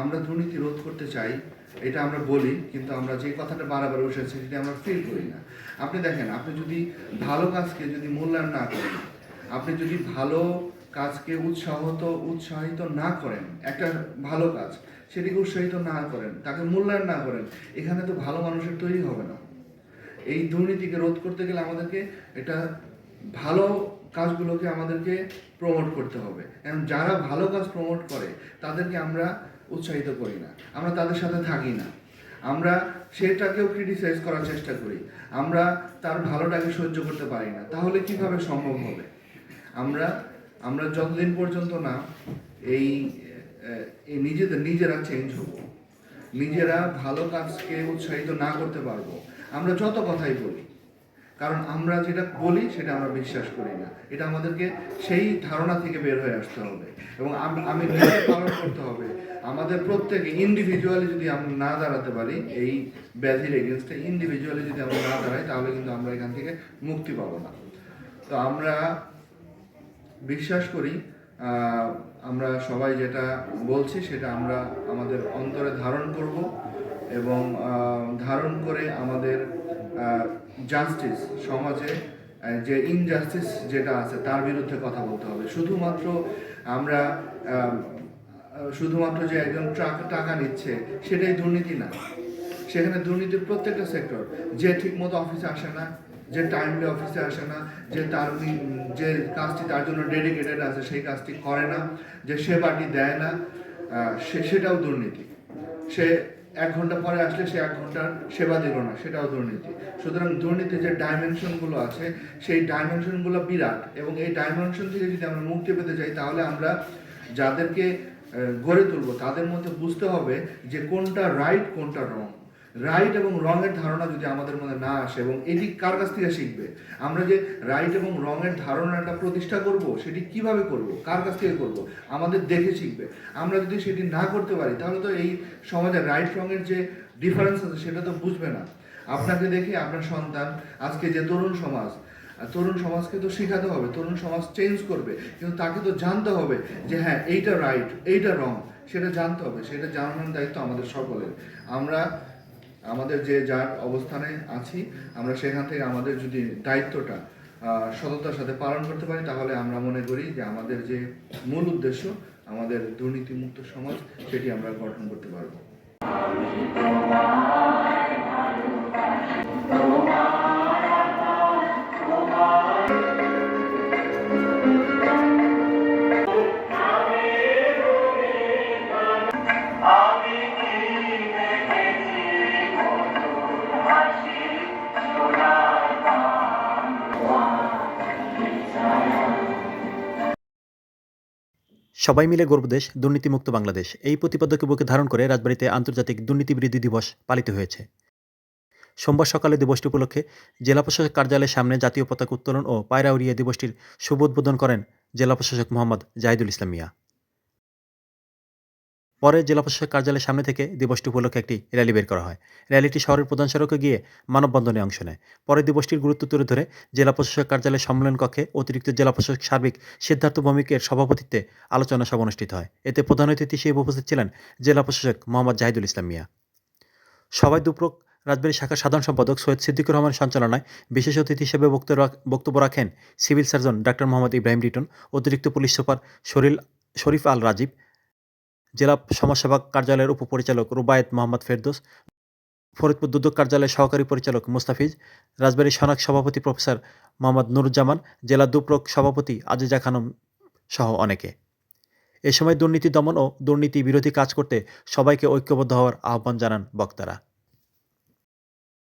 আমরা দুর্নীতি রোধ করতে চাই, এটা আমরা বলি, কিন্তু আমরা যে কথাটা বারবার বসেছি সেটা আমরা ফিল করি না। আপনি দেখেন, আপনি যদি ভালো কাজকে যদি মূল্যায়ন না করেন, আপনি যদি ভালো কাজকে উৎসাহিত উৎসাহিত না করেন, একটা ভালো কাজ, সেটিকে উৎসাহিত না করেন, তাকে মূল্যায়ন না করেন, এখানে তো ভালো মানুষের তৈরি হবে না। এই দুর্নীতিকে রোধ করতে গেলে আমাদেরকে এটা ভালো কাজগুলোকে আমাদেরকে প্রমোট করতে হবে। এবং যারা ভালো কাজ প্রমোট করে, তাদেরকে আমরা উৎসাহিত করি না। আমরা তাদের সাথে থাকি না। আমরা সেটাকেও ক্রিটিসাইজ করার চেষ্টা করি। আমরা তার ভালোটাকে সহ্য করতে পারি না। তাহলে কীভাবে সম্ভব হবে? আমরা আমরা যতদিন পর্যন্ত না এই নিজেদের, নিজেরা চেঞ্জ হব, নিজেরা ভালো কাজকে উৎসাহিত না করতে পারব, আমরা যত কথাই বলি কারণ আমরা যেটা বলি, সেটা আমরা বিশ্বাস করি না। এটা আমাদেরকে সেই ধারণা থেকে বের হয়ে আসতে হবে। এবং আমি পালন করতে হবে। আমাদের প্রত্যেকে ইন্ডিভিজুয়ালি যদি আমরা না দাঁড়াতে পারি, এই ব্যাধির এগেনস্টে ইন্ডিভিজুয়ালি যদি আমরা না দাঁড়াই, তাহলে কিন্তু আমরা এখান থেকে মুক্তি পাবো না। তো আমরা বিশ্বাস করি আমরা সবাই যেটা বলছি, সেটা আমরা আমাদের অন্তরে ধারণ করব এবং ধারণ করে আমাদের জাস্টিস সমাজে যে ইনজাস্টিস যেটা আছে, তার বিরুদ্ধে কথা বলতে হবে। শুধুমাত্র আমরা শুধুমাত্র যে একজন ট্রাক- টাকা নিচ্ছে, সেটাই দুর্নীতি না। সেখানে দুর্নীতির প্রত্যেকটা সেক্টর যে ঠিকমতো অফিসে আসে না, যে টাইমলি অফিসে আসে না, যে তার যে কাজটি তার জন্য ডেডিকেটেড আছে, সেই কাজটি করে না, যে সেবাটি দেয় না সে, সেটাও দুর্নীতি। সে এক ঘণ্টা পরে আসলে সে এক ঘণ্টার সেবা দিল না, সেটাও দুর্নীতি। সুতরাং দুর্নীতির যে ডাইমেনশনগুলো আছে, সেই ডাইমেনশনগুলো বিরাট এবং এই ডাইমেনশন থেকে যদি আমরা মুক্তি পেতে চাই, তাহলে আমরা যাদেরকে গড়ে তুলবো, তাদের মধ্যে বুঝতে হবে যে কোনটা রাইট কোনটা রং রাইট এবং রঙের ধারণা যদি আমাদের মধ্যে না আসে, এবং এটি কার কাছ থেকে শিখবে? আমরা যে রাইট এবং রঙের ধারণাটা প্রতিষ্ঠা করব, সেটি কীভাবে করব? কার কাছ থেকে করব? আমাদের দেখে শিখবে। আমরা যদি সেটি না করতে পারি, তাহলে তো এই সমাজে রাইট রঙের যে ডিফারেন্স আছে, সেটা তো বুঝবে না। আপনাকে দেখে আপনার সন্তান, আজকে যে তরুণ সমাজ তরুণ সমাজকে তো শেখাতে হবে, তরুণ সমাজ চেঞ্জ করবে, কিন্তু তাকে তো জানতে হবে যে হ্যাঁ এইটা রাইট এইটা রং সেটা জানতে হবে, সেটা জানানোর দায়িত্ব আমাদের সকলের। আমরা আমাদের যে যার অবস্থানে আছি, আমরা সেখান থেকে আমাদের যদি দায়িত্বটা সততার সাথে পালন করতে পারি, তাহলে আমরা মনে করি যে আমাদের যে মূল উদ্দেশ্য, আমাদের দুর্নীতিমুক্ত সমাজ, সেটি আমরা গঠন করতে পারব। সবাই মিলে গর্বদেশ দুর্নীতিমুক্ত বাংলাদেশ। এই প্রতিপাদ্যকে বুকে ধারণ করে রাজবাড়ীতে আন্তর্জাতিক দুর্নীতি বৃদ্ধি দিবস পালিত হয়েছে। সোমবার সকালে দিবসটি উপলক্ষে জেলা প্রশাসক কার্যালয়ের সামনে জাতীয় পতাকা উত্তোলন ও পায়রা উড়িয়ে দিবসটির শুভ উদ্বোধন করেন জেলা প্রশাসক মোহাম্মদ জাহিদুল ইসলাম মিয়া। পরে জেলা প্রশাসক কার্যালয়ের সামনে থেকে দিবসটি উপলক্ষে একটি র্যালি বের করা হয়। র্যালিটি শহরের প্রধান সড়কে গিয়ে মানববন্ধনে অংশ নেয়। পরে দিবসটির গুরুত্ব তুলে ধরে জেলা প্রশাসক কার্যালয়ের সম্মেলন কক্ষে অতিরিক্ত জেলা প্রশাসক সার্বিক সিদ্ধার্থ ভৌমিকের সভাপতিত্বে আলোচনা সভা অনুষ্ঠিত হয়। এতে প্রধান অতিথি হিসেবে উপস্থিত ছিলেন জেলা প্রশাসক মোহাম্মদ জাহিদুল ইসলাম মিয়া। সবাই দুপ্রক রাজবাড়ী শাখার সাধারণ সম্পাদক সৈয়দ সিদ্দিকুর রহমানের সঞ্চালনায় বিশেষ অতিথি হিসেবে বক্তব্য রাখেন civil surgeon doctor Mohammad Ibrahim Riton, অতিরিক্ত পুলিশ সুপার শরীল, শরীফ আল রাজীব জেলা সমাজসেবা কার্যালয়ের উপপরিচালক রুবায়েত মোহাম্মদ ফেরদোস, ফরিদপুর দুদক কার্যালয়ের সহকারী পরিচালক মুস্তাফিজ, রাজবাড়ী সনাক সভাপতি প্রফেসর মোহাম্মদ নুরুজ্জামান, জেলা দুপ্রক সভাপতি আজিজা খানম সহ অনেকে। এ সময় দুর্নীতি দমন ও দুর্নীতি বিরোধী কাজ করতে সবাইকে ঐক্যবদ্ধ হওয়ার আহ্বান জানান বক্তারা।